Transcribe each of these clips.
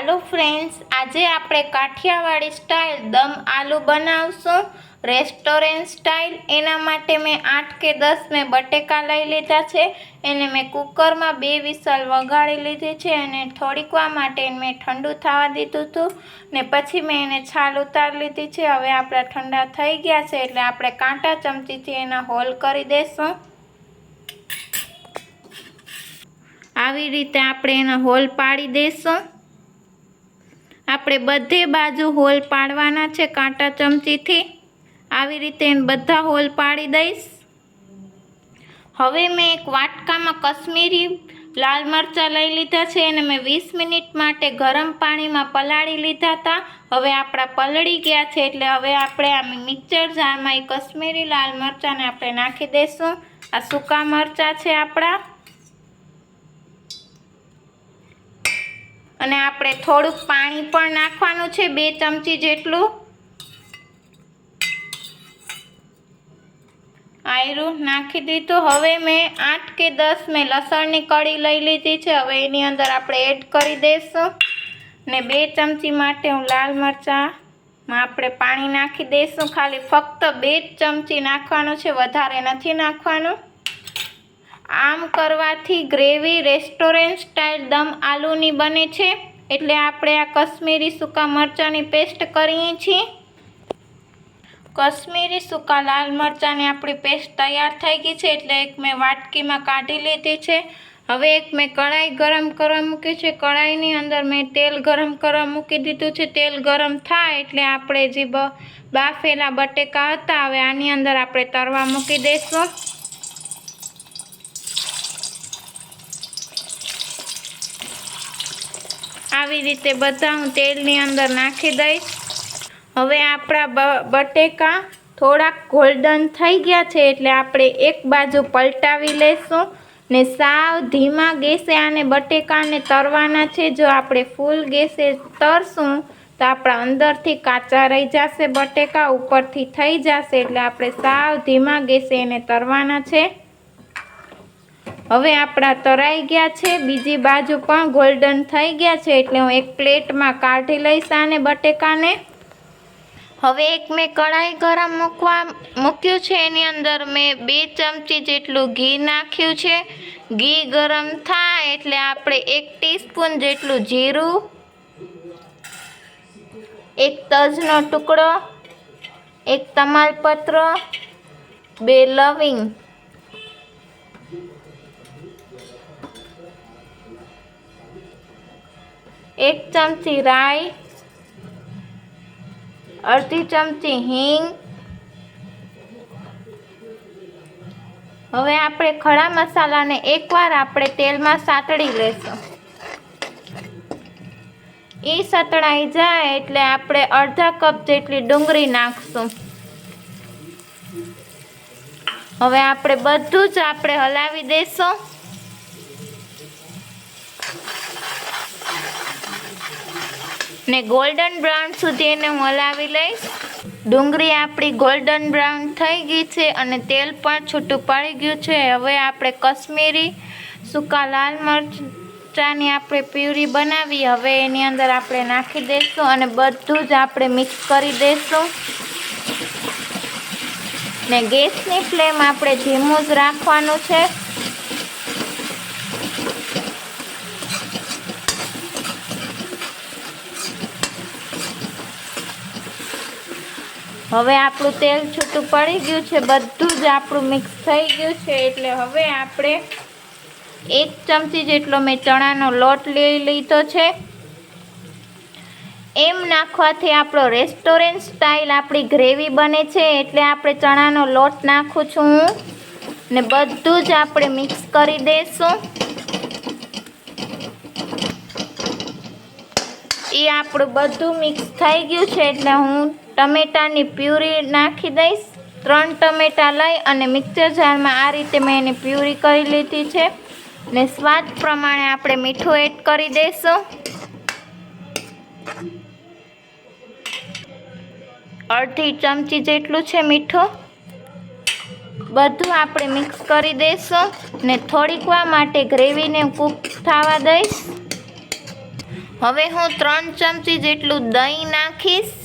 હાલો friends, આજે આપણે Kathiawadi style દમ આલુ બનાવશું. રેસ્ટોરન્ટ સ્ટાઇલ, એના માટે મેં આઠ કે દસ મેં બટેકા લઈ લીધા છે. એને મેં કુકરમાં બે વિસલ વગાડી લીધી છે અને થોડીક વાર માટે મેં ઠંડુ થવા દીધું હતું. ને પછી મેં એને છાલ ઉતારી લીધી છે. હવે આપણા ઠંડા થઈ ગયા છે એટલે આપણે કાંટા ચમચીથી એના હોલ કરી દઈશું આવી રીતે આપણે એના હોલ પાડી દઈશું આપણે બધે બાજુ હોલ પાડવાના છે કાંટા ચમચીથી. આવી રીતે બધા હોલ પાડી દઈશ. હવે મેં એક વાટકામાં કશ્મીરી લાલ મરચાં લઈ લીધા છે અને મેં વીસ મિનિટ માટે ગરમ પાણીમાં પલાળી લીધા હતા. હવે આપણા પલળી ગયા છે એટલે હવે આપણે આ મિક્સર જારમાં એ કશ્મીરી લાલ મરચાંને આપણે નાખી દઈશું આ સૂકા મરચાં છે આપણા. અને આપણે થોડુંક પાણી પણ નાખવાનું છે, બે ચમચી જેટલું. આયરું નાખી દીધું. હવે મેં આઠ કે દસ મેં લસણની કળી લઈ લીધી છે. હવે એની અંદર આપણે એડ કરી દઈશું. ને બે ચમચી માટે હું લાલ મરચાંમાં આપણે પાણી નાખી દઈશું. ખાલી ફક્ત બે ચમચી નાખવાનું છે. વધારે નથી નાખવાનું. આમ કરવાથી ગ્રેવી રેસ્ટોરન્ટ સ્ટાઇલ દમ આલુની બને છે. એટલે આપણે આ કશ્મીરી સૂકા મરચાંની પેસ્ટ કરીએ છીએ. કશ્મીરી સૂકા લાલ મરચાંની આપણી પેસ્ટ તૈયાર થઈ ગઈ છે. એટલે એક મેં વાટકીમાં કાઢી લીધી છે. હવે એક મેં કઢાઈ ગરમ કરવા મૂકી છે. કઢાઈની અંદર મેં તેલ ગરમ કરવા મૂકી દીધું છે. તેલ ગરમ થાય એટલે આપણે જે બાફેલા બટેકા હતા, હવે આની અંદર આપણે તરવા મૂકી દઈશું. આવી રીતે બધા હું તેલની અંદર નાખી દઈશ. હવે આપણા બટેકા થોડાક ગોલ્ડન થઈ ગયા છે એટલે આપણે એક બાજુ પલટાવી લઈશું ને સાવ ધીમા ગેસે આને બટેકાને તરવાના છે. જો આપણે ફૂલ ગેસે તરશું તો આપણા અંદરથી કાચા રહી જશે બટેકા, ઉપરથી થઈ જશે એટલે આપણે સાવ ધીમા ગેસે એને તરવાના છે. હવે આપણા તરાઈ ગયા છે, બીજી બાજુ પણ ગોલ્ડન થઈ ગયા છે, એટલે હું એક પ્લેટમાં કાઢી લઈશ આને બટેકાને. હવે એક મેં કઢાઈ ગરમ મૂકવા, મૂક્યું છે, એની અંદર મેં બે ચમચી જેટલું ઘી નાખ્યું છે. ઘી ગરમ થાય એટલે આપણે એક ટીસ્પૂન જેટલું જીરું, એક તજનો ટુકડો, એક તમાલપત્ર, બે લવિંગ એક ચમચી રાઈ, અડધી ચમચી હિંગ. હવે આપણે ખડા મસાલાને એકવાર આપણે તેલમાં સાતળી લેશું. એ સતળાઈ જાય એટલે આપણે અડધા કપ જેટલી ડુંગળી નાખશું. હવે આપણે બધું જ આપણે હલાવી દઈશું ને ગોલ્ડન બ્રાઉન સુધી એને હું હલાવી લઈશ. ડુંગળી આપણી ગોલ્ડન બ્રાઉન થઈ ગઈ છે અને તેલ પણ છૂટું પડી ગયું છે. હવે આપણે કશ્મીરી, સૂકા લાલ મરચાંની આપણે પ્યુરી બનાવી. હવે એની અંદર આપણે નાખી દઈશું અને બધું જ આપણે મિક્સ કરી દઈશું. ને ગેસની ફ્લેમ આપણે ધીમું જ રાખવાનું છે. હવે આપણું તેલ છૂટું પડી ગયું છે, બધું જ આપણું મિક્સ થઈ ગયું છે, એટલે હવે આપણે એક ચમચી જેટલો મેં ચણાનો લોટ લઈ લીધો છે. એમ નાખવાથી આપણો રેસ્ટોરન્ટ સ્ટાઇલ આપણી ગ્રેવી બને છે, એટલે આપણે ચણાનો લોટ નાખું છું હું. ને બધું જ આપણે મિક્સ કરી દઈશું. એ આપણું બધું મિક્સ થઈ ગયું છે, એટલે હું ટમેટાની પ્યુરી નાખી દઈશ. ત્રણ ટમેટા લઈ અને મિક્સર જારમાં આ રીતે મેં એની પ્યુરી કરી લીધી છે. ને સ્વાદ પ્રમાણે આપણે મીઠું એડ કરી દઈશું. અડધી ચમચી જેટલું છે મીઠું. બધું આપણે મિક્સ કરી દઈશું ને થોડીક વાર માટે ગ્રેવીને કૂક થવા દઈશ. હવે હું ત્રણ ચમચી જેટલું દહીં નાખીશ.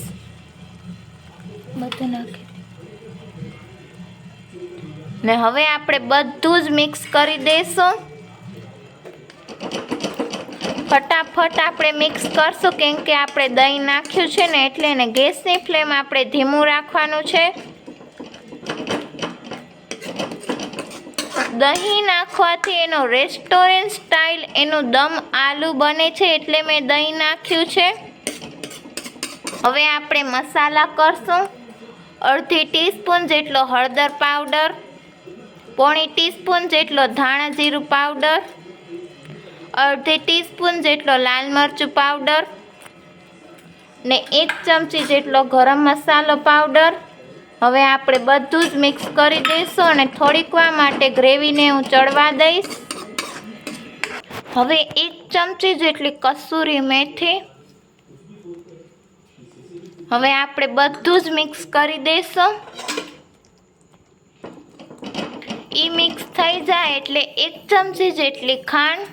બધું નાખી ને હવે આપણે બધું જ મિક્સ કરી દઈશું ફટાફટ આપણે મિક્સ કરશું કેમ કે આપણે દહીં નાખ્યું છે ને એટલે ને ગેસની ફ્લેમ આપણે ધીમું રાખવાનું છે. દહીં નાખવાથી એનો રેસ્ટોરન્ટ સ્ટાઇલ, એનું દમ આલુ બને છે એટલે મેં દહીં નાખ્યું છે. હવે આપણે મસાલા કરશું. અડધી ટીસ્પૂન જેટલો હળદર પાવડર, પોણી ટીસ્પૂન જેટલો ધાણા જીરું પાવડર, અડધી ટીસ્પૂન જેટલો લાલ મરચું પાવડર ને એક ચમચી જેટલો ગરમ મસાલો પાવડર. હવે આપણે બધું જ મિક્સ કરી દઈશું અને થોડીક વાર માટે ગ્રેવીને હું ચડવા દઈશ. હવે એક ચમચી જેટલી કસૂરી મેથી હવે આપણે બધું જ મિક્સ કરી દઈશું. એ મિક્સ થઈ જાય એટલે એક ચમચી જેટલી ખાંડ,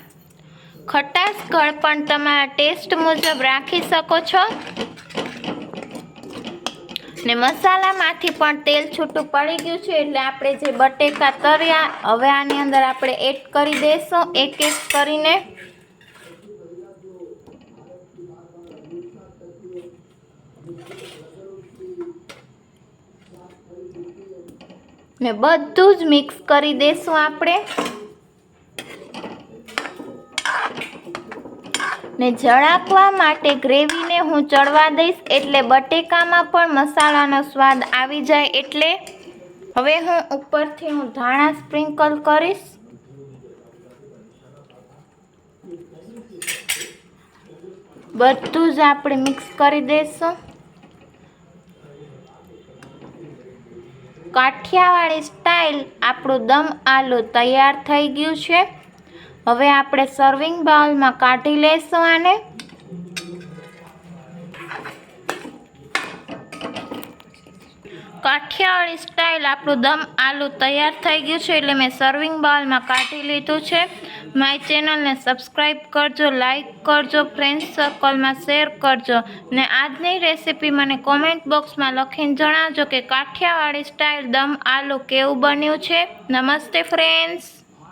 ખટાશ ગળપણ તમારા ટેસ્ટ મુજબ રાખી શકો છો. ને મસાલામાંથી પણ તેલ છૂટું પડી ગયું છે એટલે આપણે જે બટેકા તર્યા હવે આની અંદર આપણે એડ કરી દઈશું એક એક કરીને. ને બધું જ મિક્સ કરી દઈશું આપણે. ને જળાકવા માટે ગ્રેવીને હું ચડવા દઈશ એટલે બટેકામાં પણ મસાલાનો સ્વાદ આવી જાય એટલે હવે હું ઉપરથી હું ધાણા સ્પ્રિંકલ કરીશ. બધું જ આપણે મિક્સ કરી દઈશું કાઠિયાવાડી સ્ટાઇલ આપણું દમ આલુ તૈયાર થઈ ગયું છે. હવે આપણે સર્વિંગ બાઉલમાં કાઢી લઈશું આને. કાઠિયાવાડી સ્ટાઇલ આપણું દમ આલુ તૈયાર થઈ ગયું છે એટલે મેં સર્વિંગ બાઉલમાં કાઢી લીધું છે. મારી ચેનલને સબસ્ક્રાઈબ કરજો લાઈક કરજો ફ્રેન્ડ સર્કલમાં શેર કરજો ને આજની રેસીપી મને કોમેન્ટ બોક્સમાં લખીને જણાવજો કે કાઠિયાવાડી સ્ટાઇલ દમ આલુ કેવું બન્યું છે. નમસ્તે ફ્રેન્ડ્સ.